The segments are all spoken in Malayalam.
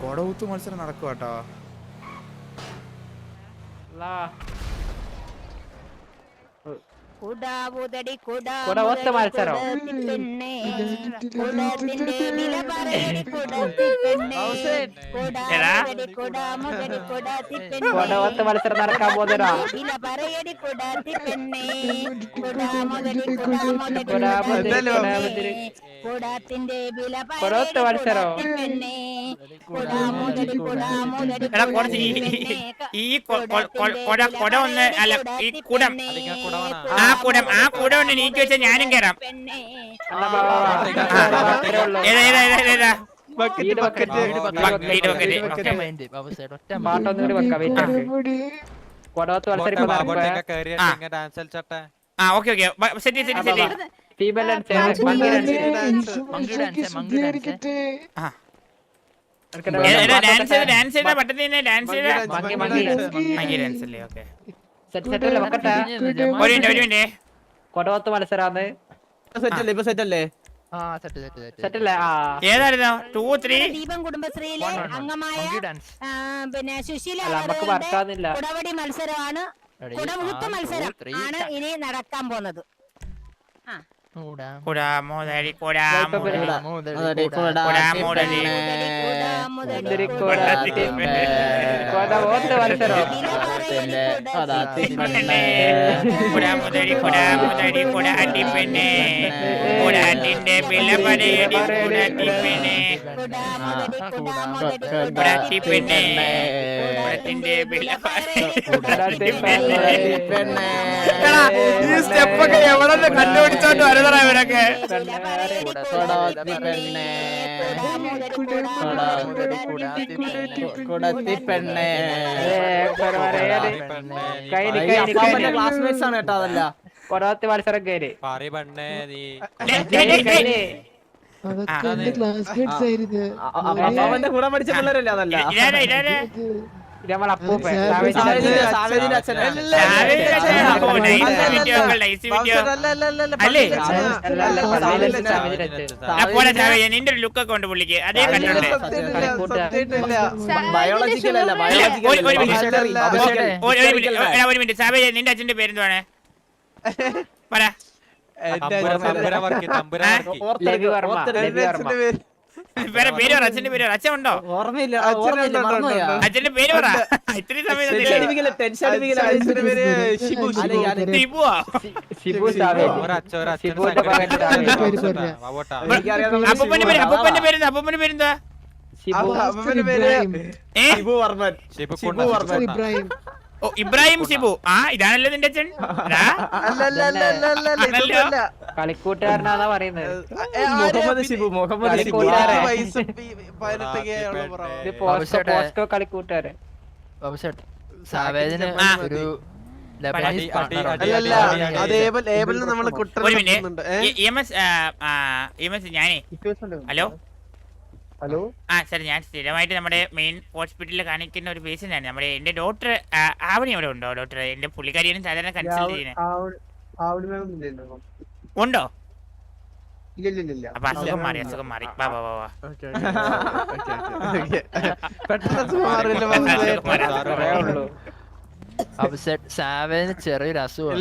കൊടകുത്ത് മത്സരം നടക്കുക കേട്ടോ കുടാവുതടി കുടാ കുടവത്ത് മത്സരം. പെണ്ണേ കുടത്തിന്റെ വില പറയടി കുടത്തി പെണ്ണേ കുടാവുതടി പെണ്ണേ കൊടവത്ത് മത്സരം നടക്കാൻ വില കൊടവത്ത് മത്സരം. എടാ കുറച്ച് ഈ കൊട കൊട ഒന്ന് അല്ല ഈ കുടം ആ കുടം ആ കുടം ഒന്ന് നീക്കി വെച്ചാൽ ഞാനും കയറാം ആ okay okay set set set female dance monkey dance dance ചെയ്ത് ഡാൻസ് ചെയ്ത പട്ടത്തിൽ തന്നെ ഡാൻസ് ചെയ്ത ഡാൻസ് അല്ലേ? ഓക്കെ. ഒരു മിനിറ്റ് ഒരു മിനിറ്റ്. കൊടവത്ത് മത്സരാന്ന്. സെറ്റല്ലേ ഇപ്പൊ സെറ്റല്ലേ ആ ദീപം കുടുംബശ്രീയിലെ അംഗമായ ആ, പിന്നെ സുശീല കുടവടി മത്സരമാണ്. കുടമുഴുത്ത് മത്സരം ആണ് ഇനി നടക്കാൻ പോകുന്നത്. കുടാമോദരി കൊടവത്ത് കൊടവത്ത് മത്സരം. കുടാമുദരി കുടാമുദരി കുടാട്ടി പെണ്ണെ കുടാട്ടിന്റെ വില പറയടി കുടാട്ടി പെണ്ണെ കുടാട്ടി പെണ്ണെ എടാ, ഈ സ്റ്റെപ്പ് ഒക്കെ എവിടെ നിന്ന് കണ്ടുപിടിച്ചോണ്ട് വരുന്നതാ ഇവരൊക്കെ? ക്ലാസ്മേറ്റ്സ് ആണ് കേട്ടോ അതല്ല. കൊടവത്ത് മത്സരം കയറി അതൊക്കെ എന്റെ ക്ലാസ്മേറ്റ്സ് ആയിരുന്നു. അവന്റെ കൂടെ പഠിച്ച പിള്ളേരല്ലേ അതല്ല? ഇതാരാ ഇതാരാ ഇത് നമ്മളെ അപ്പൂപ്പൻ നിന്റെ ഒരു ലുക്ക് ഒക്കെ ഉണ്ട് പുള്ളിക്ക്. അതേ ഇല്ല, ഒരു- മിനിറ്റ് എടാ, ഒരു മിനിറ്റ് സാവേജ് നിന്റെ അച്ഛന്റെ പേരെന്തുവാണ്? പറ. തമ്പുര വർമ്മ. ലഘു പേര് പേര് പറ അച്ഛന്റെ പേര് പറ. അച്ഛൻ ഉണ്ടോ? ഓർമ്മയില്ല ഓർമ്മയില്ല മറന്നുപോയാ. അച്ഛന്റെ പേര് പറ. ഇത്രയും സമയം ടെൻഷൻ തന്നില്ലേ അടിപ്പിക്കല്ലേ ടെൻഷൻ അടിപ്പിക്കല്ലേ ടിബുവാ ഷിബു സാവേജ് പേര് അപ്പൂപ്പന്റെ പേര് അപ്പൂപ്പന്റെ പേരെന്താ അപ്പൂപ്പന്റെ പേരെന്താ ഷിബു ഇബ്രാഹിം. ഏ? ഷിബു വർമ്മൻ. ഷിബു ഷിബു വർമ്മൻ. ഇബ്രാഹിം. ഓ ഇബ്രാഹിം ഷിബു. ആ ഇതാണല്ലോ നിന്റെ അച്ഛൻ. എടാ, ആണല്ലോ. കളിക്കൂട്ടുകാരനാന്നാ പറയുന്നത്. മുഹമ്മദ് ഷിബു മുഹമ്മദ് ഷിബു കളിക്കൂട്ടുകാരൻ? കളിക്കൂട്ടുകാരൻ ആ. ഒരു അടി ലബനീസ് അടി partner ഉണ്ട്. അടി അടി അടി അടി ഒരു minute. E M S E M S ഞാനേ. ഹലോ? ഹലോ? ആ സാർ ഞാൻ സ്ഥിരമായിട്ട് നമ്മുടെ മെയിൻ ഹോസ്പിറ്റലിൽ കാണിക്കുന്ന ഒരു പേഷ്യന്റാണ്. നമ്മുടെ എന്റെ ഡോക്ടർ ആവണി അവിടെ ഉണ്ടോ ഡോക്ടർ എന്റെ പുള്ളിക്കാരിയാണ് സാധാരണ കൺസൾട്ട് ചെയ്യുന്നത് ഉണ്ടോ? അപ്പൊ അസുഖം മാറി അസുഖം മാറി. വാ വാ വാ അസുഖം സാവേദിന് ചെറിയൊരു അസുഖം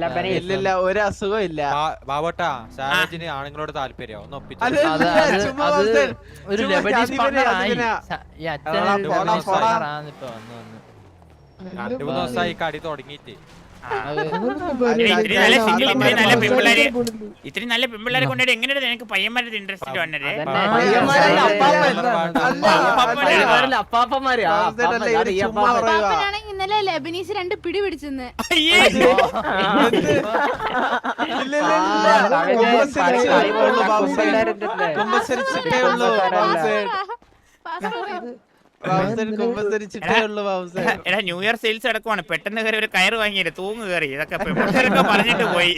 ലബനീസ് ഇല്ലില്ല ഒരു അസുഖം ഇല്ല. ബാബോട്ടാ സാവേജിന് ആണുങ്ങളോട് താല്പര്യം ഒന്ന്. ഒരു രണ്ടു മൂന്ന് ദിവസമായി കടി തുടങ്ങിയിട്ട്. ഇത്രയും നല്ല സിംഗിൾ ഇത്രയും നല്ല പെമ്പിള്ളേര് ഇത്രയും നല്ല പെമ്പിള്ളേരെ കൊണ്ടുവരെ എങ്ങനെയാണ് നിനക്ക് പയ്യന്മാരുടെ ഇൻട്രസ്റ്റ് വന്നത് അതന്നെ. പയ്യന്മാരല്ല, അപ്പാപ്പൻ. അല്ല, അപ്പാപ്പൻ. പയ്യന്മാരല്ല, അപ്പാപ്പന്മാര് ആ, അവസ്ഥ അല്ല, അപ്പാപ്പൻ. ഇവർ അത് ഈ ചുമ്മാ അപ്പാപ്പൻ. പറയുവാ. പാപ്പനാണെങ്കിൽ ഇന്നലെ ലെബനീസ് രണ്ട് പിടി പിടിച്ചെന്ന്? കുമ്പസരിച്ചിട്ടേ ഉള്ളൂ എടാ ന്യൂ ഇയർ സെയിൽസ് അടക്കമാണ് പെട്ടെന്ന് കയറി ഒരു കയറ് വാങ്ങിയത് തൂങ്ങ് കയറി. ഇതൊക്കെ പറഞ്ഞിട്ട് പോയി.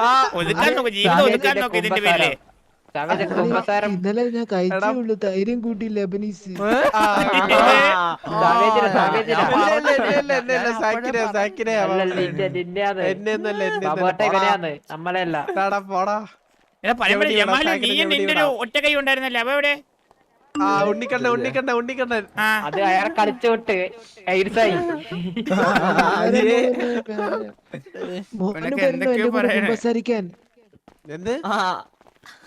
ആ, ഒതുക്കാൻ നോക്ക് ജീവിതം ഒതുക്കാൻ നോക്ക് ഇതിന്റെ പേരിൽ. ഇന്നലെ ഞാൻ കഴിച്ചേ ഉള്ളൂ ധൈര്യം കൂട്ടി ലബനീസ് ആ, സാവേജിനെ സാവേജിനെ ഇല്ല, ഇല്ല, ഇല്ല, ഇല്ല, ഇല്ല, സാക്കിനെയാ, സാക്കിനെയാ, അല്ലല്ല ബാബുസേൻ. നിന്റെ നിന്റെയാന്ന്. എന്നെ ഒന്നല്ല എന്നെ ബാബോട്ട ഇവനെയാന്ന് നമ്മളെയല്ല. പോടാ പോടാ. എടാ പരമ്പര എവിടെയാ ജമാൽ സാക്കിനെ? നീയും നിന്റെ ഒരു എവിടെയാ? ഒറ്റ കൈ ഉണ്ടായിരുന്നല്ലേ? അവ എവിടെ? ആ ഉണ്ണിക്കണ്ണൻ ഉണ്ണിക്കണ്ണൻ അത് അയാളെ കളിച്ചു വിട്ട് എയ്ഡ്സായി. കുമ്പസരിക്കാൻ? എന്ത്?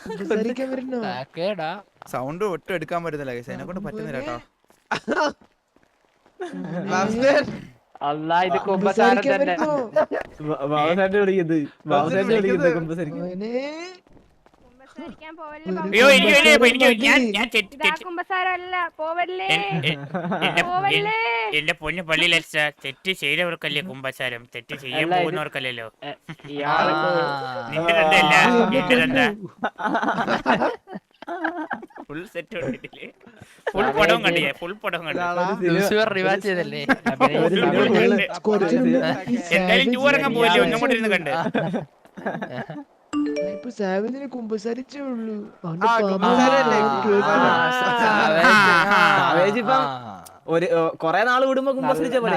കുമ്പസരിക്കാൻ വരുന്നോ? സൗണ്ട് ഒട്ടും എടുക്കാൻ പറ്റുന്നില്ല guys. എന്നെ കൊണ്ട് പറ്റുന്നില്ല കേട്ടോ. ബാബുസേൻ അല്ല ഇത് കുമ്പസാരം കുമ്പസരിക്കാൻ തന്നെ. വരുന്നോ? ബാബുസാന്റെ വിളിക്കുന്നത് ബാബുസാന്റെ വിളിക്കുന്നത് കുമ്പസാരിക്കും. മോനെ കുമ്പസാരിക്കാൻ പോവല്ലേ ഒരു ബാബു. അയ്യോ എനിക്ക് വേണ്ടി എനിക്ക് ഞാൻ ഞാൻ തെറ്റ് തെറ്റ് എന്റെ പോവല്ലേ? എന്റെ പൊന്നു പള്ളിയിൽ അച്ഛ തെറ്റ് ചെയ്തവർക്കല്ലേ കുമ്പസാരം? തെറ്റ് ചെയ്യാൻ അല്ല, ഇത് പോകുന്നവർക്കല്ലല്ലോ? നിന്റെ എന്റെ ഫുൾ സെറ്റ് കണ്ടിട്ടില്ലേ ഫുൾ പടവും കണ്ടില്ലേ ഫുൾ പടവും കണ്ടു. ലൂസിഫർ റിവാച്ച് ചെയ്തല്ലേ? എന്തായാലും ടൂ ഇറങ്ങാൻ പോയില്ലേ? ഒന്നും കൂടി ഇരുന്ന് കണ്ട്. ഇപ്പൊ സാവിനെ കുമ്പസരിച്ചേ ഉള്ളൂ. ഒരു കൊറേ നാൾ വിടുമ്പോ കുമ്പസരിച്ച പോലെ.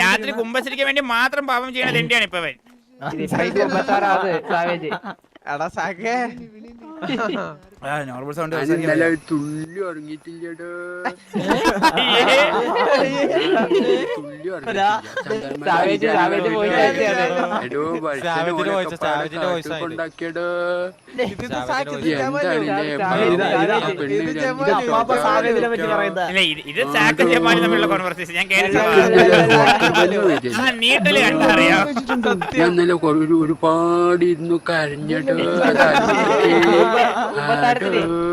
രാത്രി കുംഭസരിക്കാൻ വേണ്ടി മാത്രം പാപം ചെയ്യണത് എന്റെയാണ് ഇപ്പൊ എടാ സാക്കേ നോർമൽ സൗണ്ട് തുള്ളി ഉറങ്ങിയിട്ടില്ലടോ? ഇത് ജമാൽ, തമ്മിലുള്ള കോൺവെർസേഷൻ ഞാൻ കേട്ടിട്ടില്ല. ആ നീട്ടൽ കണ്ടറിയാം ഞാൻ ഇന്നലെ ഒരുപാട് ഇരുന്നു കരഞ്ഞടോ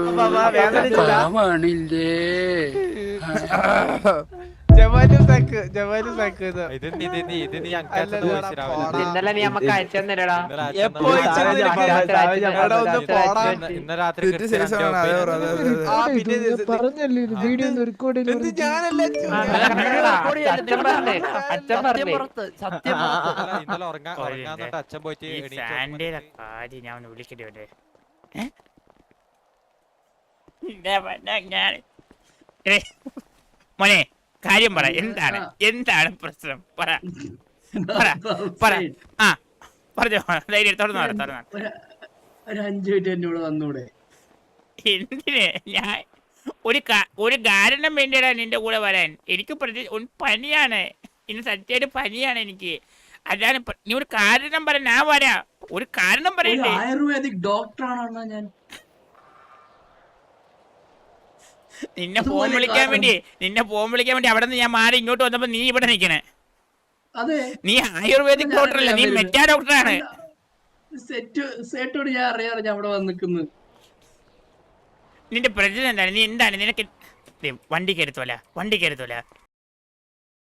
കുമ്പസാരത്തിൽ പാവാണില്ലേ? ജമാലും സാക്ക് ജമാലും സാക്ക് ഇത്. ഇത് നീ-. ഇന്നലെ അച്ഛൻ പോയിട്ട് ഞാൻ വിളിക്കേണ്ടി വിളിക്കട്ടെ മോനെ കാര്യം പറ. എന്താണ്? എന്താണ് പ്രശ്നം? പറ. പറ പറ. ആ പറഞ്ഞോ. ധൈര്യം തുറന്നു പറ തുറന്നു. ഒരു അഞ്ചു മിനിറ്റ് എന്നോട് വന്നൂടെ. എന്തിന്? ഞാൻ ഒരു ഒരു കാരണം വേണ്ടിയാണ് നിന്റെ കൂടെ വരാൻ. എനിക്ക് പ്രതി പനിയാണ്. ഇന്ന് സത്യമായിട്ട് പനിയാണ് എനിക്ക്. അതാണ് നീ ഒരു കാരണം പറ ഞാൻ വരാ. ഒരു കാരണം പറയണ്ടേ? ആയുർവേദിക് ഡോക്ടറാണോ ഞാൻ നിന്നെ ഫോൺ വിളിക്കാൻ വേണ്ടി നിന്നെ ഫോൺ വിളിക്കാൻ വേണ്ടി അവിടെ നിന്ന് ഞാൻ മാറി ഇങ്ങോട്ട് വന്നപ്പോ നീ ഇവിടെ നിൽക്കണേ. അതെ. നീ ആയുർവേദിക് ഡോക്ടർ അല്ല നീ മെറ്റാ ഡോക്ടറാണ്. സെറ്റ് സെറ്റോട് ഞാൻ ഞാൻ അവിടെ നിന്റെ പ്രശ്നം എന്താണ്? നീ എന്താണ്? നിനക്ക് വണ്ടി കരുത്തോല വണ്ടി കയറുത്തോല.